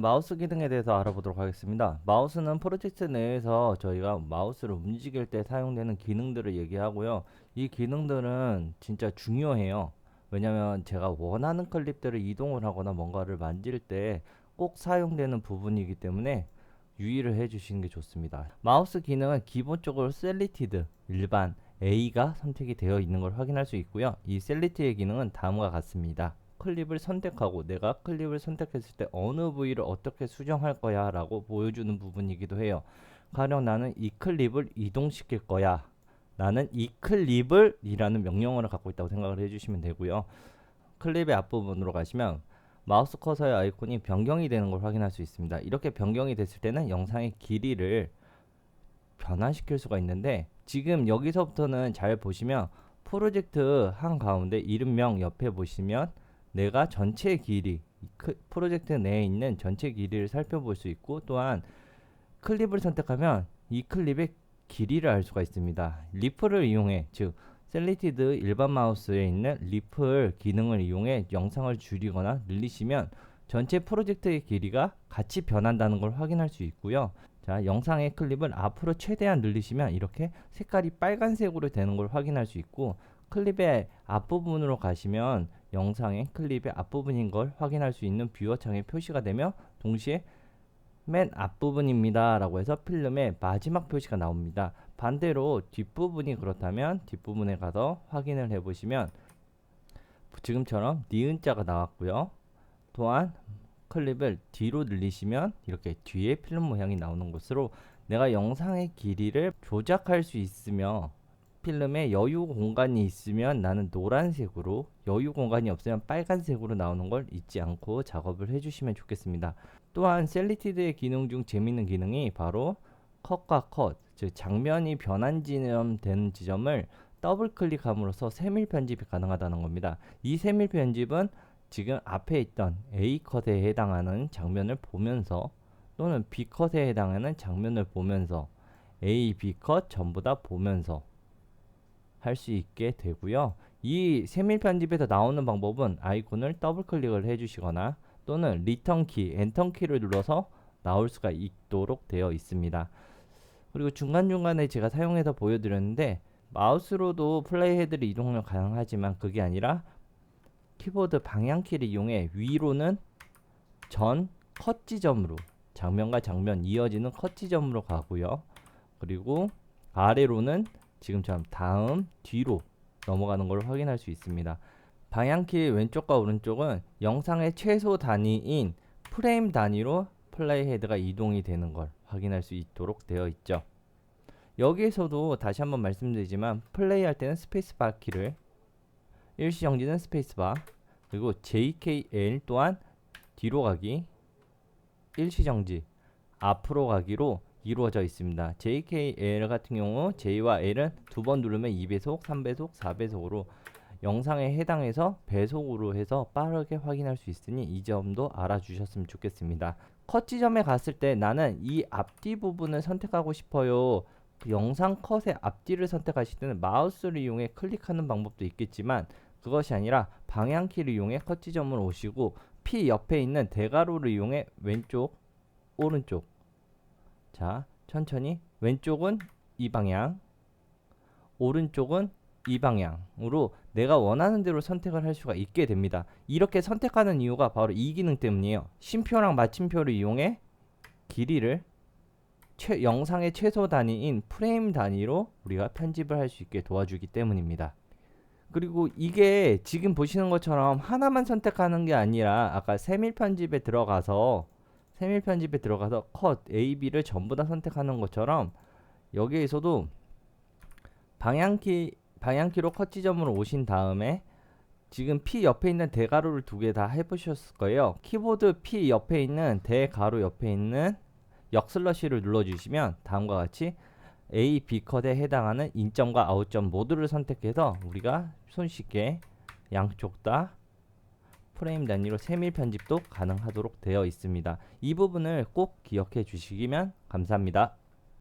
마우스 기능에 대해서 알아보도록 하겠습니다. 마우스는 프로젝트 내에서 저희가 마우스를 움직일 때 사용되는 기능들을 얘기하고요. 이 기능들은 진짜 중요해요. 왜냐면 제가 원하는 클립들을 이동을 하거나 뭔가를 만질 때 꼭 사용되는 부분이기 때문에 유의를 해 주시는 게 좋습니다. 마우스 기능은 기본적으로 셀리티드, 일반, A가 선택이 되어 있는 걸 확인할 수 있고요. 이 셀리티의 기능은 다음과 같습니다. 클립을 선택하고 내가 클립을 선택했을 때 어느 부위를 어떻게 수정할 거야 라고 보여주는 부분이기도 해요. 가령 나는 이 클립을 이동시킬 거야. 나는 이 클립을 이라는 명령어를 갖고 있다고 생각을 해주시면 되고요. 클립의 앞부분으로 가시면 마우스 커서의 아이콘이 변경이 되는 걸 확인할 수 있습니다. 이렇게 변경이 됐을 때는 영상의 길이를 변화시킬 수가 있는데 지금 여기서부터는 잘 보시면 프로젝트 한 가운데 이름명 옆에 보시면 내가 전체 길이 크- 프로젝트 내에 있는 전체 길이를 살펴볼 수 있고 또한 클립을 선택하면 이 클립의 길이를 알 수가 있습니다. 리플을 이용해 즉 셀리티드 일반 마우스에 있는 리플 기능을 이용해 영상을 줄이거나 늘리시면 전체 프로젝트의 길이가 같이 변한다는 걸 확인할 수 있고요. 자, 영상의 클립을 앞으로 최대한 늘리시면 이렇게 색깔이 빨간색으로 되는 걸 확인할 수 있고 클립의 앞부분으로 가시면 영상의 클립의 앞부분인 걸 확인할 수 있는 뷰어 창에 표시가 되며 동시에 맨 앞부분입니다 라고 해서 필름의 마지막 표시가 나옵니다. 반대로 뒷부분이 그렇다면 뒷부분에 가서 확인을 해 보시면 지금처럼 니은자가 나왔고요. 또한 클립을 뒤로 늘리시면 이렇게 뒤에 필름 모양이 나오는 것으로 내가 영상의 길이를 조작할 수 있으며 필름에 여유 공간이 있으면 나는 노란색으로 여유 공간이 없으면 빨간색으로 나오는 걸 잊지 않고 작업을 해주시면 좋겠습니다. 또한 셀리티드의 기능 중 재밌는 기능이 바로 컷과 컷, 즉 장면이 변한 지점 되는 지점을 더블 클릭함으로써 세밀 편집이 가능하다는 겁니다. 이 세밀 편집은 지금 앞에 있던 A 컷에 해당하는 장면을 보면서 또는 B 컷에 해당하는 장면을 보면서 A, B 컷 전부 다 보면서 할 수 있게 되고요. 이 세밀 편집에서 나오는 방법은 아이콘을 더블 클릭을 해주시거나 또는 리턴 키, 엔터 키를 눌러서 나올 수가 있도록 되어 있습니다. 그리고 중간중간에 제가 사용해서 보여드렸는데 마우스로도 플레이 헤드를 이동하면 가능하지만 그게 아니라 키보드 방향키를 이용해 위로는 전 컷 지점으로 장면과 장면 이어지는 컷 지점으로 가고요. 그리고 아래로는 지금처럼 다음 뒤로 넘어가는 걸 확인할 수 있습니다. 방향키 왼쪽과 오른쪽은 영상의 최소 단위인 프레임 단위로 플레이 헤드가 이동이 되는 걸 확인할 수 있도록 되어 있죠. 여기에서도 다시 한번 말씀드리지만 플레이 할 때는 스페이스바 키를 일시정지는 스페이스바 그리고 JKL 또한 뒤로 가기 일시정지 앞으로 가기로 이루어져 있습니다. JKL 같은 경우 J와 L은 두 번 누르면 2배속, 3배속, 4배속으로 영상에 해당해서 배속으로 해서 빠르게 확인할 수 있으니 이 점도 알아주셨으면 좋겠습니다. 컷 지점에 갔을 때 나는 이 앞뒤 부분을 선택하고 싶어요. 그 영상 컷의 앞뒤를 선택하실 때는 마우스를 이용해 클릭하는 방법도 있겠지만 그것이 아니라 방향키를 이용해 컷 지점을 오시고 P 옆에 있는 대괄호를 이용해 왼쪽, 오른쪽 자, 천천히 왼쪽은 이 방향, 오른쪽은 이 방향으로 내가 원하는 대로 선택을 할 수가 있게 됩니다. 이렇게 선택하는 이유가 바로 이 기능 때문이에요. 쉼표랑 마침표를 이용해 길이를 최, 영상의 최소 단위인 프레임 단위로 우리가 편집을 할 수 있게 도와주기 때문입니다. 그리고 이게 지금 보시는 것처럼 하나만 선택하는 게 아니라 아까 세밀 편집에 들어가서 세밀 편집에 들어가서 컷 A, B를 전부 다 선택하는 것처럼 여기에서도 방향키 방향키로 컷 지점으로 오신 다음에 지금 P 옆에 있는 대가로를 두 개 다 해보셨을 거예요. 키보드 P 옆에 있는 대가로 옆에 있는 역 슬러시를 눌러주시면 다음과 같이 A, B 컷에 해당하는 인점과 아웃점 모두를 선택해서 우리가 손쉽게 양쪽 다 프레임 단위로 세밀 편집도 가능하도록 되어 있습니다. 이 부분을 꼭 기억해 주시면 감사합니다.